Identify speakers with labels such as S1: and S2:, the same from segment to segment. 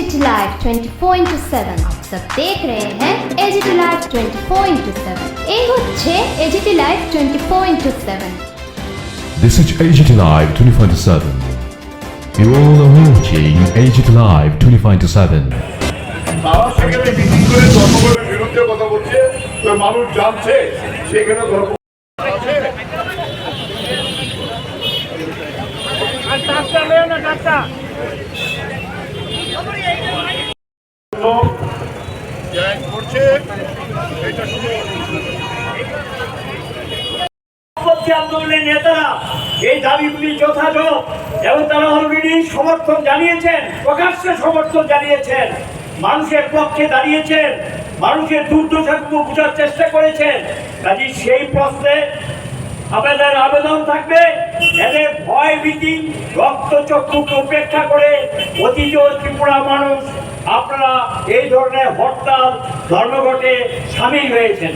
S1: Agit live 24 into seven आप सब देख रहे हैं एजिट लाइव 24 इंटू सेवन এই হচ্ছে AGT live 24 into seven
S2: This is AGT Live 24/7. You all are watching AGT Live 24/7.
S3: তারা সেখানে মিটিং করে ধর্মঘটের বিরুদ্ধে কথা বলছে তো মানুষ জানছে সেখানে ধর্ম আছে। তো
S4: আন্দোলনের নেতারা এই দাবিগুলি যথাযথ এবং তারা অলরেডি সমর্থন জানিয়েছেন, প্রকাশ্যে সমর্থন জানিয়েছেন। মানুষের পক্ষে দাঁড়িয়েছেন, মানুষের দুর্দশাগুলো বোঝার চেষ্টা করেছেন। কাজে সেই প্রশ্নে আমাদের আবেদন থাকবে এদের ভয় ভীতি রক্ত চক্ষুকে উপেক্ষা করে অতীত ত্রিপুরা মানুষ আপনারা এই ধরনের হরতাল, ধর্মঘটে সামিল হয়েছেন।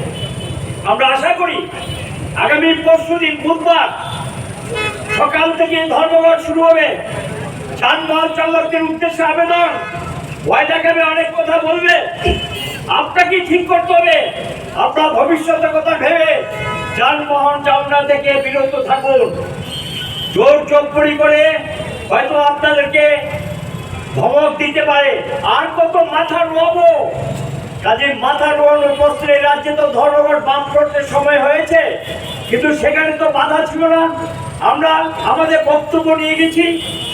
S4: আমরা আশা করি আগামী পরশু দিন বুধবার সকাল থেকে ধর্মঘট শুরু হবে। যানবাহন চালকদের উদ্দেশ্যে আবেদন। ভয় দেখাবে অনেক কথা বলবে। আপনাকে ঠিক করতে হবে? আপনার ভবিষ্যতের কথা ভেবে যানবাহন চালনা থেকে বিরত থাকুন। জোর চোপড়ি করে দিতে পারে। আর কত মাথা নোয়াবো কাজে মাথা নোয়ানোর প্রশ্নে রাজ্যে তো ধর্মঘট বাম করতে সময় হয়েছে। কিন্তু সেখানে তো বাধা ছিল না। আমরা আমাদের বক্তব্য নিয়ে গেছি।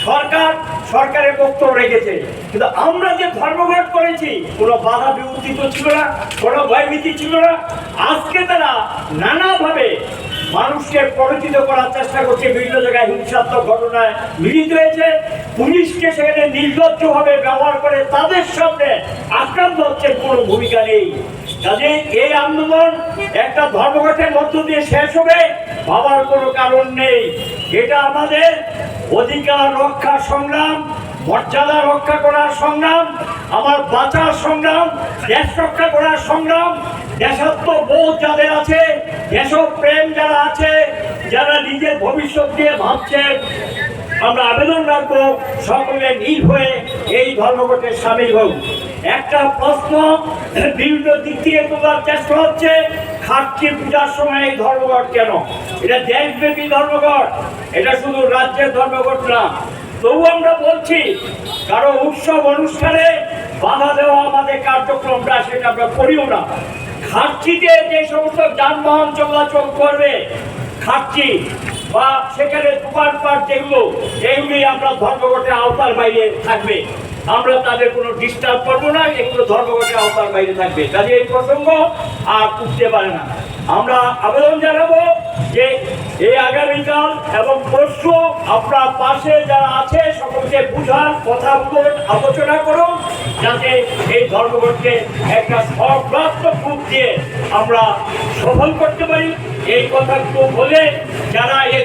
S4: সরকার সরকারের বক্তব্য রেখেছে। কিন্তু আমরা যে ধর্মঘট করেছি, কোনো বাধা বিবর্তিত ছিল না, কোনো ভয়ভীতি ছিল না। আজকে তারা নানাভাবে মানুষকে প্ররোচিত করার চেষ্টা করছে। বিভিন্ন জায়গায় হিংসাত্মক ঘটনায় মিলিত হয়েছে। পুলিশকে সেখানে নির্লজ্জভাবে ব্যবহার করে তাদের সামনে আক্রান্ত হচ্ছে কোনো ভূমিকা নেই। কাজে এই আন্দোলন একটা ধর্মঘটের মধ্য দিয়ে শেষ হবে, ভাবার কোনো কারণ নেই। এটা আমাদের অধিকার রক্ষা সংগ্রাম, মর্যাদা রক্ষা করার সংগ্রাম, আমার বাঁচার সংগ্রাম, দেশ রক্ষা করার সংগ্রাম। দেশাত্ম বোধ যাদের আছে, দেশপ্রেম যারা আছে, যারা নিজের ভবিষ্যৎ নিয়ে ভাবছেন আমরা আবেদন রাখব, সকলে নীল হয়ে এই ধর্মঘটে সামিল হোক। একটা প্রশ্ন, বিভিন্ন দিক থেকে তোলার চেষ্টা হচ্ছে খাটকি পূজার সময় এই ধর্মঘট কেন? এটা দেশব্যাপী ধর্মঘট, এটা শুধু রাজ্যের ধর্মঘট না। তবু আমরা বলছি, কারও উৎসব অনুষ্ঠানে বাধা দেওয়া আমাদের কার্যক্রমটা সেটা আমরা করিও না। খাটচিতে যে সমস্ত যানবাহন চলাচল করবে খাটছি বা সেখানে দোকানপাট যেগুলো, এগুলি আমরা ধর্মঘটের আওতার বাইরে থাকবে। আমরা তাদের কোনো ডিস্টার্ব করব না, এগুলো ধর্মঘটের আওতার বাইরে থাকবে। কাজে এই প্রসঙ্গ আর উঠতে পারে না। আমরা আবেদন জানাব যে এই আগামীকাল এবং পরশু আপনার পাশে যারা আছে, সকলকে বুঝান কথা বলুন, আলোচনা করুন, যাতে এই ধর্মঘটকে একটা সর্বাত্মক রূপ দিয়ে আমরা সফল করতে পারি। এই কথাগুলো বলে যারা এই